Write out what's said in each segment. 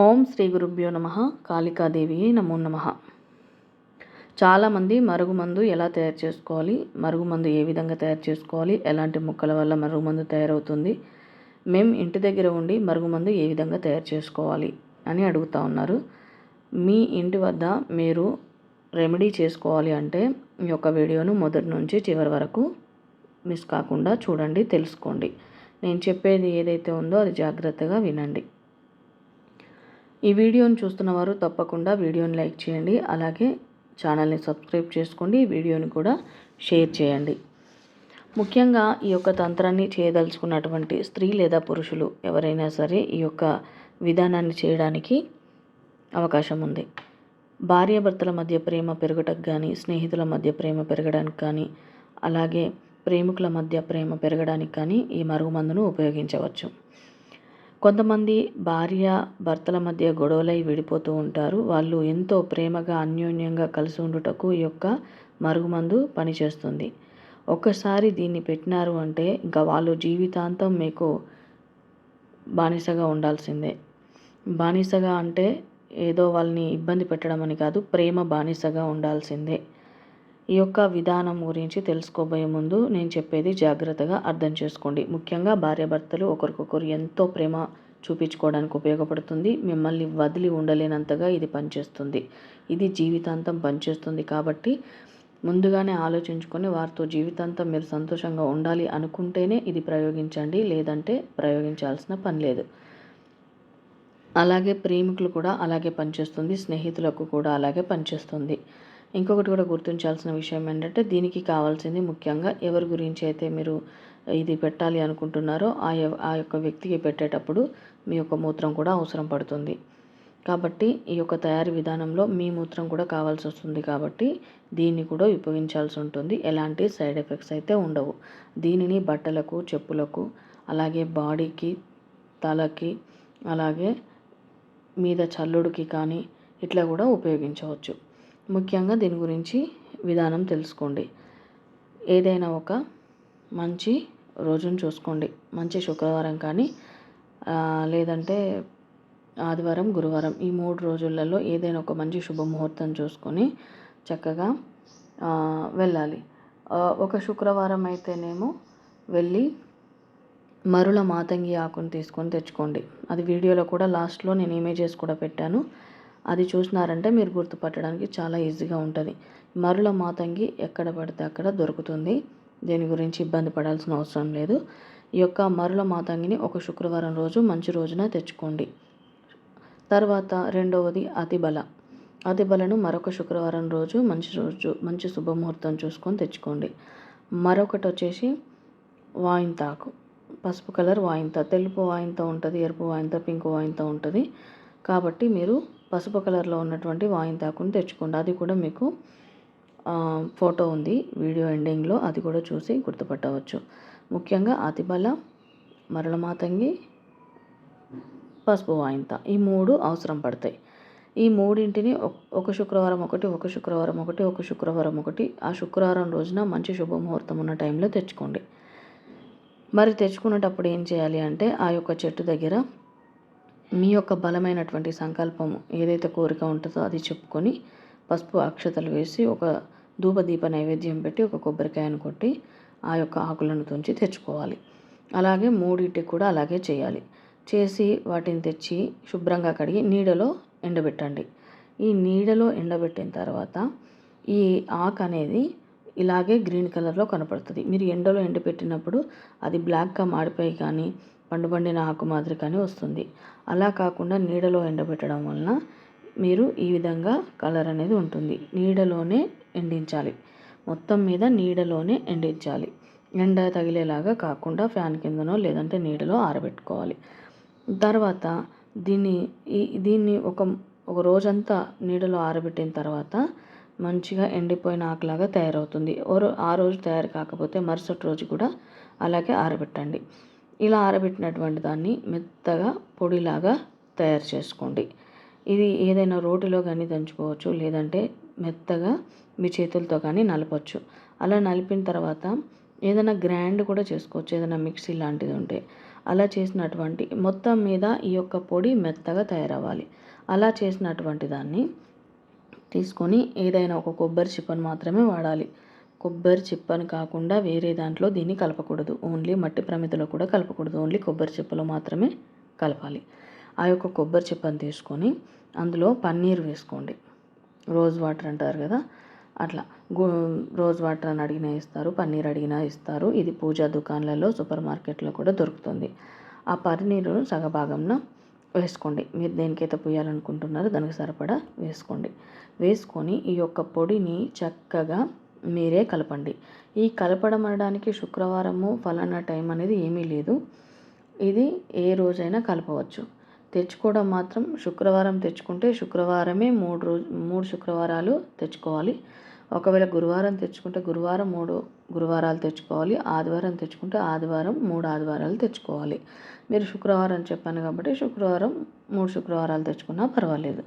ఓం శ్రీ గురుభ్యో నమ. కాళికాదేవి నమో నమ. చాలామంది మరుగుమందు ఎలా తయారు చేసుకోవాలి మరుగుమందు ఏ విధంగా తయారు చేసుకోవాలి ఎలాంటి ముక్కల వల్ల మరుగుమందు తయారవుతుంది మేము ఇంటి దగ్గర ఉండి మరుగుమందు ఏ విధంగా తయారు చేసుకోవాలి అని అడుగుతూ ఉన్నారు. మీ ఇంటి వద్ద మీరు రెమెడీ చేసుకోవాలి అంటే ఈ యొక్క వీడియోను మొదటి నుంచి చివరి వరకు మిస్ కాకుండా చూడండి తెలుసుకోండి. నేను చెప్పేది ఏదైతే ఉందో అది జాగ్రత్తగా వినండి. ఈ వీడియోని చూస్తున్న వారు తప్పకుండా వీడియోని లైక్ చేయండి. అలాగే ఛానల్ని సబ్స్క్రైబ్ చేసుకోండి. ఈ వీడియోని కూడా షేర్ చేయండి. ముఖ్యంగా ఈ యొక్క తంత్రాన్ని చేయదలుచుకున్నటువంటి స్త్రీ లేదా పురుషులు ఎవరైనా సరే ఈ యొక్క విధానాన్ని చేయడానికి అవకాశం ఉంది. భార్యాభర్తల మధ్య ప్రేమ పెరగటకు కానీ స్నేహితుల మధ్య ప్రేమ పెరగడానికి కానీ అలాగే ప్రేమికుల మధ్య ప్రేమ పెరగడానికి కానీ ఈ మరుగుమందును ఉపయోగించవచ్చు. కొంతమంది భార్య భర్తల మధ్య గొడవలై విడిపోతూ ఉంటారు. వాళ్ళు ఎంతో ప్రేమగా అన్యోన్యంగా కలిసి ఉండుటకు ఈ యొక్క మరుగుమందు పనిచేస్తుంది. ఒక్కసారి దీన్ని పెట్టినారు అంటే ఇంకా వాళ్ళు జీవితాంతం మీకు బానిసగా ఉండాల్సిందే. బానిసగా అంటే ఏదో వాళ్ళని ఇబ్బంది పెట్టడం అని కాదు ప్రేమ బానిసగా ఉండాల్సిందే. ఈ యొక్క విధానం గురించి తెలుసుకోబోయే ముందు నేను చెప్పేది జాగ్రత్తగా అర్థం చేసుకోండి. ముఖ్యంగా భార్యాభర్తలు ఒకరికొకరు ఎంతో ప్రేమ చూపించుకోవడానికి ఉపయోగపడుతుంది. మిమ్మల్ని వదిలి ఉండలేనంతగా ఇది పనిచేస్తుంది. ఇది జీవితాంతం పనిచేస్తుంది కాబట్టి ముందుగానే ఆలోచించుకొని వారితో జీవితాంతం మీరు సంతోషంగా ఉండాలి అనుకుంటేనే ఇది ప్రయోగించండి. లేదంటే ప్రయోగించాల్సిన పని లేదు. అలాగే ప్రేమికులు కూడా అలాగే పనిచేస్తుంది. స్నేహితులకు కూడా అలాగే పనిచేస్తుంది. ఇంకొకటి కూడా గుర్తించాల్సిన విషయం ఏంటంటే దీనికి కావాల్సింది ముఖ్యంగా ఎవరి గురించి అయితే మీరు ఇది పెట్టాలి అనుకుంటున్నారో ఆ ఆ యొక్క వ్యక్తికి పెట్టేటప్పుడు మీ యొక్క మూత్రం కూడా అవసరం పడుతుంది. కాబట్టి ఈ యొక్క తయారీ విధానంలో మీ మూత్రం కూడా కావాల్సి వస్తుంది కాబట్టి దీన్ని కూడా ఉపయోగించాల్సి ఉంటుంది. ఎలాంటి సైడ్ ఎఫెక్ట్స్ అయితే ఉండవు. దీనిని బట్టలకు చెప్పులకు అలాగే బాడీకి తలకి అలాగే మీద చల్లుడికి కానీ ఇట్లా కూడా ఉపయోగించవచ్చు. ముఖ్యంగా దీని గురించి విధానం తెలుసుకోండి. ఏదైనా ఒక మంచి రోజును చూసుకోండి. మంచి శుక్రవారం కానీ లేదంటే ఆదివారం గురువారం ఈ మూడు రోజులలో ఏదైనా ఒక మంచి శుభముహూర్తం చూసుకొని చక్కగా వెళ్ళాలి. ఒక శుక్రవారం అయితేనేమో వెళ్ళి మరుల మాతంగి ఆకును తీసుకొని తెచ్చుకోండి. అది వీడియోలో కూడా లాస్ట్లో నేను ఇమేజెస్ కూడా పెట్టాను. అది చూసినారంటే మీరు గుర్తుపట్టడానికి చాలా ఈజీగా ఉంటుంది. మరుల మాతంగి ఎక్కడ పడితే అక్కడ దొరుకుతుంది. దీని గురించి ఇబ్బంది పడాల్సిన అవసరం లేదు. ఈ యొక్క మరుల మాతంగిని ఒక శుక్రవారం రోజు మంచి రోజున తెచ్చుకోండి. తర్వాత రెండవది అతిబల. అతిబలను మరొక శుక్రవారం రోజు మంచి రోజు మంచి శుభముహూర్తం చూసుకొని తెచ్చుకోండి. మరొకటి వచ్చేసి వాయింతాకు. పసుపు కలర్ వాయింత. తెలుపు వాయింత ఉంటుంది ఎరుపు వాయింత పింక్ వాయింత ఉంటుంది. కాబట్టి మీరు పసుపు కలర్లో ఉన్నటువంటి వాయింతాకుని తెచ్చుకోండి. అది కూడా మీకు ఫోటో ఉంది. వీడియో ఎండింగ్లో అది కూడా చూసి గుర్తుపట్టవచ్చు. ముఖ్యంగా అతిబల మరళమాతంగి పసుపు వాయింత ఈ మూడు అవసరం పడతాయి. ఈ మూడింటిని ఒక శుక్రవారం ఒకటి ఒక శుక్రవారం ఒకటి ఒక శుక్రవారం ఒకటి ఆ శుక్రవారం రోజున మంచి శుభముహూర్తం ఉన్న టైంలో తెచ్చుకోండి. మరి తెచ్చుకునేటప్పుడు ఏం చేయాలి అంటే ఆ యొక్క చెట్టు దగ్గర మీ యొక్క బలమైనటువంటి సంకల్పం ఏదైతే కోరిక ఉంటుందో అది చెప్పుకొని పసుపు అక్షతలు వేసి ఒక ధూపదీప నైవేద్యం పెట్టి ఒక కొబ్బరికాయను కొట్టి ఆ యొక్క ఆకులను తుంచి తెచ్చుకోవాలి. అలాగే మూడింటికి కూడా అలాగే చేయాలి. చేసి వాటిని తెచ్చి శుభ్రంగా కడిగి నీడలో ఎండబెట్టండి. ఈ నీడలో ఎండబెట్టిన తర్వాత ఈ ఆకు అనేది ఇలాగే గ్రీన్ కలర్లో కనపడుతుంది. మీరు ఎండలో ఎండబెట్టినప్పుడు అది బ్లాక్గా మాడిపోయి కానీ పండుబండిన ఆకు మాదిరిగానే వస్తుంది. అలా కాకుండా నీడలో ఎండబెట్టడం వలన మీరు ఈ విధంగా కలర్ అనేది ఉంటుంది. నీడలోనే ఎండించాలి. మొత్తం మీద నీడలోనే ఎండించాలి. ఎండ తగిలేలాగా కాకుండా ఫ్యాన్ కిందనో లేదంటే నీడలో ఆరబెట్టుకోవాలి. తర్వాత దీన్ని ఈ దీన్ని ఒక ఒక రోజంతా నీడలో ఆరబెట్టిన తర్వాత మంచిగా ఎండిపోయిన ఆకులాగా తయారవుతుంది. ఆ రోజు తయారు కాకపోతే మరుసటి రోజు కూడా అలాగే ఆరబెట్టండి. ఇలా ఆరబెట్టినటువంటి దాన్ని మెత్తగా పొడిలాగా తయారు చేసుకోండి. ఇది ఏదైనా రోటిలో కానీ దంచుకోవచ్చు లేదంటే మెత్తగా మీ చేతులతో కానీ నలపచ్చు. అలా నలిపిన తర్వాత ఏదైనా గ్రైండ్ కూడా చేసుకోవచ్చు ఏదైనా మిక్సీ లాంటిది ఉంటే. అలా చేసినటువంటి మొత్తం మీద ఈ యొక్క పొడి మెత్తగా తయారవ్వాలి. అలా చేసినటువంటి దాన్ని తీసుకొని ఏదైనా ఒక కొబ్బరి చిప్పను మాత్రమే వాడాలి. కొబ్బరి చిప్పను కాకుండా వేరే దాంట్లో దీన్ని కలపకూడదు. ఓన్లీ మట్టి ప్రమిదలో కూడా కలపకూడదు. ఓన్లీ కొబ్బరి చిప్పలో మాత్రమే కలపాలి. ఆ యొక్క కొబ్బరి చిప్పను తీసుకొని అందులో పన్నీర్ వేసుకోండి. రోజ్ వాటర్ అంటారు కదా? అట్లా. రోజ్ వాటర్ అని అడిగినా ఇస్తారు పన్నీర్ అడిగినా ఇస్తారు. ఇది పూజా దుకాణాలలో సూపర్ మార్కెట్లో కూడా దొరుకుతుంది. ఆ పన్నీరును సగభాగంన వేసుకోండి. మీరు దేనికైతే పోయాలనుకుంటున్నారో దానికి సరిపడా వేసుకోండి. వేసుకొని ఈ యొక్క పొడిని చక్కగా మీరే కలపండి. ఈ కలపడం అనడానికి శుక్రవారము ఫలానా టైం అనేది ఏమీ లేదు. ఇది ఏ రోజైనా కలపవచ్చు. తెచ్చుకోవడం మాత్రం శుక్రవారం తెచ్చుకుంటే శుక్రవారమే మూడు రోజు మూడు శుక్రవారాలు తెచ్చుకోవాలి. ఒకవేళ గురువారం తెచ్చుకుంటే గురువారం మూడు గురువారాలు తెచ్చుకోవాలి. ఆదివారం తెచ్చుకుంటే ఆదివారం మూడు ఆదివారాలు తెచ్చుకోవాలి. మీరు శుక్రవారం చెప్పాను కాబట్టి శుక్రవారం మూడు శుక్రవారాలు తెచ్చుకున్నా పర్వాలేదు.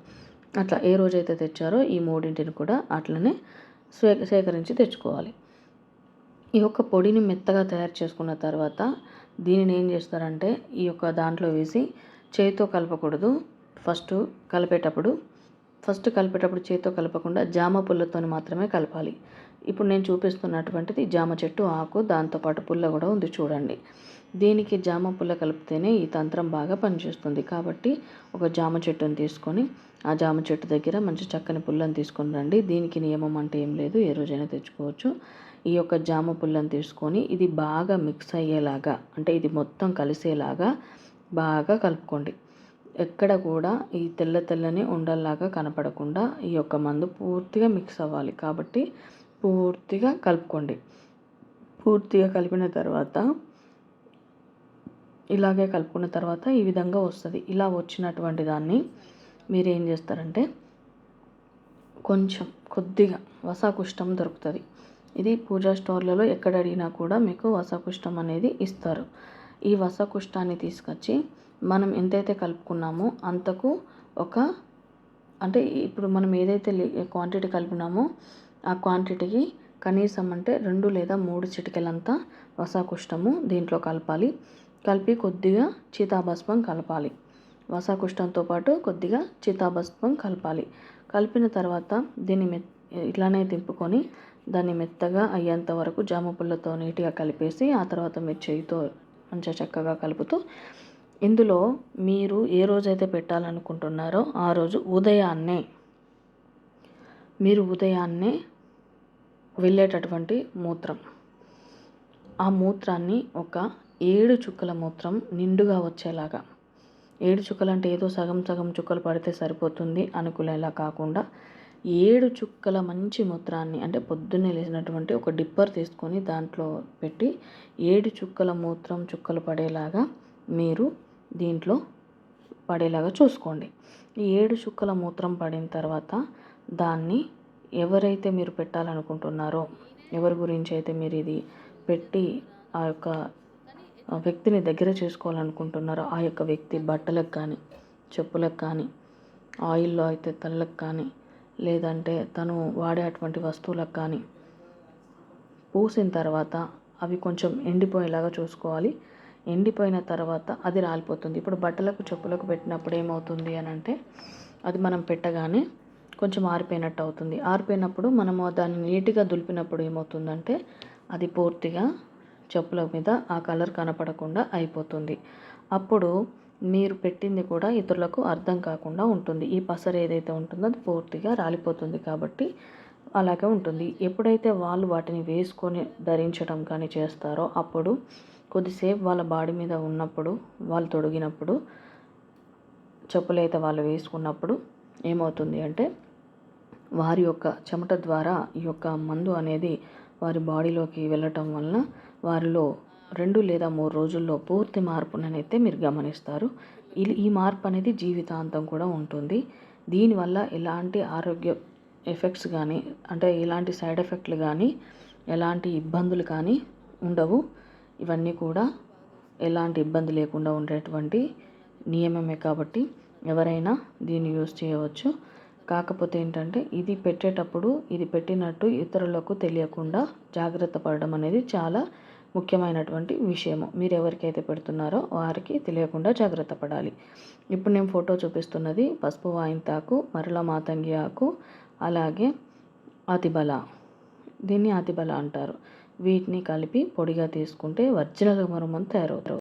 అట్లా ఏ రోజైతే తెచ్చారో ఈ మూడింటిని కూడా అట్లనే స్వే సేకరించి తెచ్చుకోవాలి. ఈ యొక్క పొడిని మెత్తగా తయారు చేసుకున్న తర్వాత దీనిని ఏం చేస్తారంటే ఈ యొక్క దాంట్లో వేసి చేతితో కలపకూడదు. ఫస్ట్ కలిపేటప్పుడు ఫస్ట్ కలిపేటప్పుడు చేతితో కలపకుండా జామ పుల్లతో మాత్రమే కలపాలి. ఇప్పుడు నేను చూపిస్తున్నటువంటిది జామ చెట్టు ఆకు దాంతోపాటు పుల్ల కూడా ఉంది చూడండి. దీనికి జామ పుల్ల కలిపితేనే ఈ తంత్రం బాగా పనిచేస్తుంది. కాబట్టి ఒక జామ చెట్టుని తీసుకొని ఆ జామ చెట్టు దగ్గర మంచి చక్కని పుల్లని తీసుకొని రండి. దీనికి నియమం అంటే ఏం లేదు ఏ రోజైనా తెచ్చుకోవచ్చు. ఈ యొక్క జామ పుల్లని తీసుకొని ఇది బాగా మిక్స్ అయ్యేలాగా అంటే ఇది మొత్తం కలిసేలాగా బాగా కలుపుకోండి. ఎక్కడ కూడా ఈ తెల్ల తెల్లని ఉండల్లాగా కనపడకుండా ఈ యొక్క మందు పూర్తిగా మిక్స్ అవ్వాలి. కాబట్టి పూర్తిగా కలుపుకోండి. పూర్తిగా కలిపిన తర్వాత ఇలాగే కలుపుకున్న తర్వాత ఈ విధంగా వస్తుంది. ఇలా వచ్చినటువంటి దాన్ని మీరు ఏం చేస్తారంటే కొంచెం కొద్దిగా వసాకుష్టం దొరుకుతుంది. ఇది పూజా స్టోర్లలో ఎక్కడ అడిగినా కూడా మీకు వసాకుష్టం అనేది ఇస్తారు. ఈ వసాకుష్టాన్ని తీసుకొచ్చి మనం ఎంతైతే కలుపుకున్నామో అంతకు ఒక అంటే ఇప్పుడు మనం ఏదైతే క్వాంటిటీ కలిపినామో ఆ క్వాంటిటీకి కనీసం అంటే రెండు లేదా మూడు చిటికెలంతా వసాకుష్టము దీంట్లో కలపాలి. కలిపి కొద్దిగా చీతాభస్మం కలపాలి. వసాకుష్టంతో పాటు కొద్దిగా చీతాభస్మం కలపాలి. కలిపిన తర్వాత దీన్ని మె ఇట్లానే దింపుకొని దాన్ని మెత్తగా అయ్యేంత వరకు జామ పుల్లతో నీట్గా కలిపేసి ఆ తర్వాత మీరు చేయితో మంచిగా చక్కగా కలుపుతూ ఇందులో మీరు ఏ రోజైతే పెట్టాలనుకుంటున్నారో ఆ రోజు ఉదయాన్నే మీరు ఉదయాన్నే వెళ్ళేటటువంటి మూత్రం. ఆ మూత్రాన్ని ఒక ఏడు చుక్కల మూత్రం నిండుగా వచ్చేలాగా. ఏడు చుక్కలు అంటే ఏదో సగం సగం చుక్కలు పడితే సరిపోతుంది అనుకునేలా కాకుండా ఏడు చుక్కల మంచి మూత్రాన్ని అంటే పొద్దున్నే లేచినటువంటి ఒక డిప్పర్ తీసుకొని దాంట్లో పెట్టి ఏడు చుక్కల మూత్రం చుక్కలు పడేలాగా మీరు దీంట్లో పడేలాగా చూసుకోండి. ఈ ఏడు చుక్కల మూత్రం పడిన తర్వాత దాన్ని ఎవరైతే మీరు పెట్టాలనుకుంటున్నారో ఎవరి గురించి అయితే మీరు ఇది పెట్టి ఆ యొక్క వ్యక్తిని దగ్గర చేసుకోవాలనుకుంటున్నారో ఆ యొక్క వ్యక్తి బట్టలకు కానీ చెప్పులకు కానీ ఆయిల్లో అయితే తలకు కానీ లేదంటే తను వాడే అటువంటి వస్తువులకు కానీ పూసిన తర్వాత అవి కొంచెం ఎండిపోయేలాగా చూసుకోవాలి. ఎండిపోయిన తర్వాత అది రాలిపోతుంది. ఇప్పుడు బట్టలకు చెప్పులకు పెట్టినప్పుడు ఏమవుతుంది అని అంటే అది మనం పెట్టగానే కొంచెం ఆరిపోయినట్టు అవుతుంది. ఆరిపోయినప్పుడు మనము దాన్ని నీట్గా దులిపినప్పుడు ఏమవుతుందంటే అది పూర్తిగా చెప్పుల మీద ఆ కలర్ కనపడకుండా అయిపోతుంది. అప్పుడు మీరు పెట్టింది కూడా ఇతరులకు అర్థం కాకుండా ఉంటుంది. ఈ పసరు ఏదైతే ఉంటుందో అది పూర్తిగా రాలిపోతుంది కాబట్టి అలాగే ఉంటుంది. ఎప్పుడైతే వాళ్ళు వాటిని వేసుకొని ధరించడం కానీ చేస్తారో అప్పుడు కొద్దిసేపు వాళ్ళ బాడీ మీద ఉన్నప్పుడు వాళ్ళు తొడిగినప్పుడు చెప్పులైతే వాళ్ళు వేసుకున్నప్పుడు ఏమవుతుంది అంటే వారి యొక్క చెమట ద్వారా ఈ యొక్క మందు అనేది వారి బాడీలోకి వెళ్ళటం వలన వారిలో రెండు లేదా మూడు రోజుల్లో పూర్తి మార్పునైతే మీరు గమనిస్తారు. ఈ మార్పు అనేది జీవితాంతం కూడా ఉంటుంది. దీనివల్ల ఎలాంటి ఆరోగ్య ఎఫెక్ట్స్ కానీ అంటే ఎలాంటి సైడ్ ఎఫెక్ట్లు కానీ ఎలాంటి ఇబ్బందులు కానీ ఉండవు. ఇవన్నీ కూడా ఎలాంటి ఇబ్బంది లేకుండా ఉండేటువంటి నియమమే కాబట్టి ఎవరైనా దీన్ని యూస్ చేయవచ్చు. కాకపోతే ఏంటంటే ఇది పెట్టేటప్పుడు ఇది పెట్టినట్టు ఇతరులకు తెలియకుండా జాగ్రత్త పడడం అనేది చాలా ముఖ్యమైనటువంటి విషయము. మీరు ఎవరికైతే పెడుతున్నారో వారికి తెలియకుండా జాగ్రత్త పడాలి. ఇప్పుడు నేను ఫోటో చూపిస్తున్నది పసుపు వాయింతాకు మరల మాతంగి ఆకు అలాగే అతిబల దీన్ని అతిబల అంటారు. వీటిని కలిపి పొడిగా తీసుకుంటే ఒరిజినల్ మరుమని తయారవుతారు.